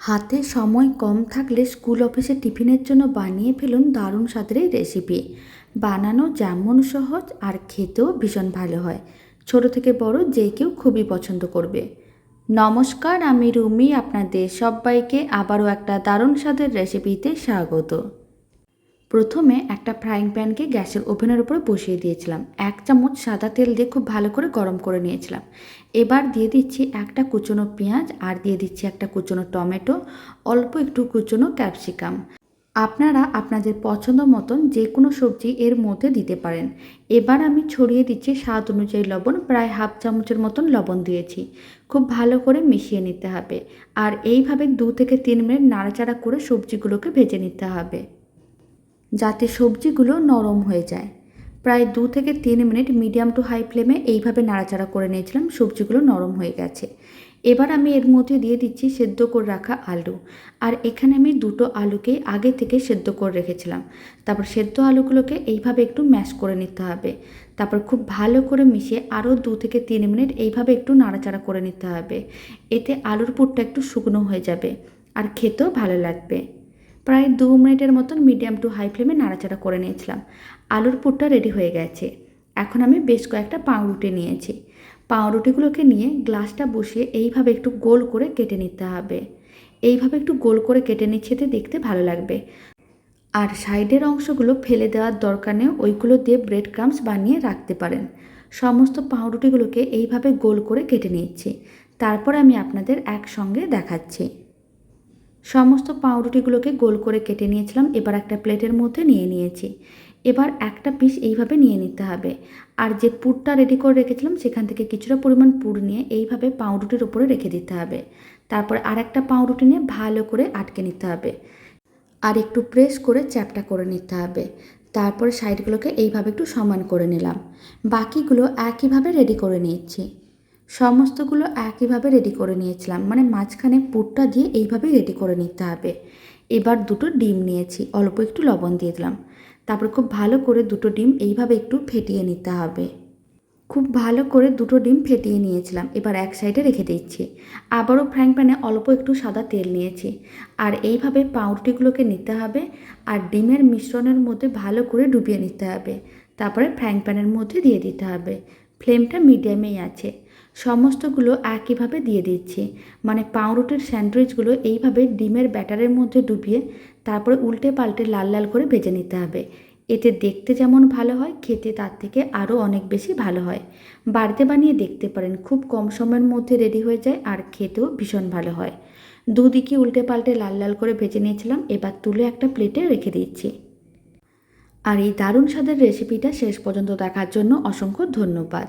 হাতে সময় কম থাকলে স্কুল অফিসে টিফিনের জন্য বানিয়ে ফেলুন দারুণ স্বাদের এই রেসিপি বানানো যেমন সহজ আর খেতেও ভীষণ ভালো হয়। ছোট থেকে বড় যে কেউ খুবই পছন্দ করবে। নমস্কার, আমি রুমি, আপনাদের সবাইকে আবারও একটা দারুণ স্বাদের রেসিপিতে স্বাগত। প্রথমে একটা ফ্রাইং প্যানকে গ্যাসের ওভেনের উপরে বসিয়ে দিয়েছিলাম। এক চামচ সাদা তেল দিয়ে খুব ভালো করে গরম করে নিয়েছিলাম। এবার দিয়ে দিচ্ছি একটা কুচনো পেঁয়াজ আর দিয়ে দিচ্ছি একটা কুচনো টমেটো, অল্প একটু কুচনো ক্যাপসিকাম। আপনারা আপনাদের পছন্দ মতন যে কোনো সবজি এর মধ্যে দিতে পারেন। এবার আমি ছড়িয়ে দিচ্ছি স্বাদ অনুযায়ী লবণ, প্রায় হাফ চামচের মতন লবণ দিয়েছি। খুব ভালো করে মিশিয়ে নিতে হবে। আর এইভাবে দু থেকে তিন মিনিট নাড়াচাড়া করে সবজিগুলোকে ভেজে নিতে হবে। যাতে সবজিগুলো নরম হয়ে যায়। প্রায় দু থেকে তিন মিনিট মিডিয়াম টু হাই ফ্লেমে এইভাবে নাড়াচাড়া করে নিয়েছিলাম, সবজিগুলো নরম হয়ে গেছে। এবার আমি এর মধ্যে দিয়ে দিচ্ছি সেদ্ধ করে রাখা আলু। আর এখানে আমি দুটো আলুকে আগে থেকে সেদ্ধ করে রেখেছিলাম। তারপর সেদ্ধ আলুগুলোকে এইভাবে একটু ম্যাশ করে নিতে হবে। তারপর খুব ভালো করে মিশিয়ে আরও দু থেকে তিন মিনিট এইভাবে একটু নাড়াচাড়া করে নিতে হবে। এতে আলুর পুরটা একটু শুকনো হয়ে যাবে। আর খেতেও ভালো লাগবে। প্রায় দু মিনিটের মতন মিডিয়াম টু হাই ফ্লেমে নাড়াচাড়া করে নিয়েছিলাম। আলুর পুরটা রেডি হয়ে গেছে। এখন আমি বেশ কয়েকটা পাউরুটি নিয়েছি। পাউরুটিগুলোকে নিয়ে গ্লাসটা বসিয়ে এইভাবে একটু গোল করে কেটে নিতে হবে। এইভাবে একটু গোল করে কেটে নিচ্ছে এতে দেখতে ভালো লাগবে। আর সাইডের অংশগুলো ফেলে দেওয়ার দরকার নেই, ওইগুলো দিয়ে ব্রেড ক্রামস বানিয়ে রাখতে পারেন। সমস্ত পাউরুটিগুলোকে এইভাবে গোল করে কেটে নিচ্ছি তারপর আমি আপনাদের একসঙ্গে দেখাচ্ছি। সমস্ত পাউরুটিগুলোকে গোল করে কেটে নিয়েছিলাম, এবার একটা প্লেটের মধ্যে নিয়ে নিয়েছি। এবার একটা পিস এইভাবে নিয়ে নিতে হবে। আর যে পুরটা রেডি করে রেখেছিলাম, সেখান থেকে কিছুটা পরিমাণ পুর নিয়ে এইভাবে পাউরুটির উপরে রেখে দিতে হবে। তারপর আর একটা পাউরুটি নিয়ে ভালো করে আটকে নিতে হবে। আর একটু প্রেস করে চ্যাপটা করে নিতে হবে। তারপরে সাইডগুলোকে এইভাবে একটু সমান করে নিলাম। বাকিগুলো একইভাবে রেডি করে নিচ্ছি সমস্তগুলো একইভাবে রেডি করে নিয়েছিলাম। মানে মাঝখানে পুরটা দিয়ে এইভাবেই রেডি করে নিতে হবে। এবার দুটো ডিম নিয়েছি, অল্প একটু লবণ দিয়ে দিলাম। তারপর খুব ভালো করে দুটো ডিম এইভাবে একটু ফেটিয়ে নিতে হবে। খুব ভালো করে দুটো ডিম ফেটিয়ে নিয়েছিলাম, এবার এক সাইডে রেখে দিচ্ছি। আবারও ফ্রাইং প্যানে অল্প একটু সাদা তেল নিয়েছি। আর এইভাবে পাউরুটিগুলোকে নিতে হবে আর ডিমের মিশ্রণের মধ্যে ভালো করে ডুবিয়ে নিতে হবে। তারপরে ফ্রাইং প্যানের মধ্যে দিয়ে দিতে হবে। ফ্লেমটা মিডিয়ামেই আছে। সমস্তগুলো একইভাবে দিয়ে দিচ্ছি। মানে পাউরুটির স্যান্ডউইচগুলো এইভাবে ডিমের ব্যাটারের মধ্যে ডুবিয়ে তারপরে উল্টে পাল্টে লাল লাল করে ভেজে নিতে হবে। এতে দেখতে যেমন ভালো হয়, খেতে তার থেকে আরও অনেক বেশি ভালো হয়। বাড়িতে বানিয়ে দেখতে পারেন, খুব কম সময়ের মধ্যে রেডি হয়ে যায় আর খেতেও ভীষণ ভালো হয়। দুদিকে উল্টে পাল্টে লাল লাল করে ভেজে নিয়েছিলাম, এবার তুলে একটা প্লেটে রেখে দিচ্ছি। আর এই দারুণ স্বাদের রেসিপিটা শেষ পর্যন্ত দেখার জন্য অসংখ্য ধন্যবাদ।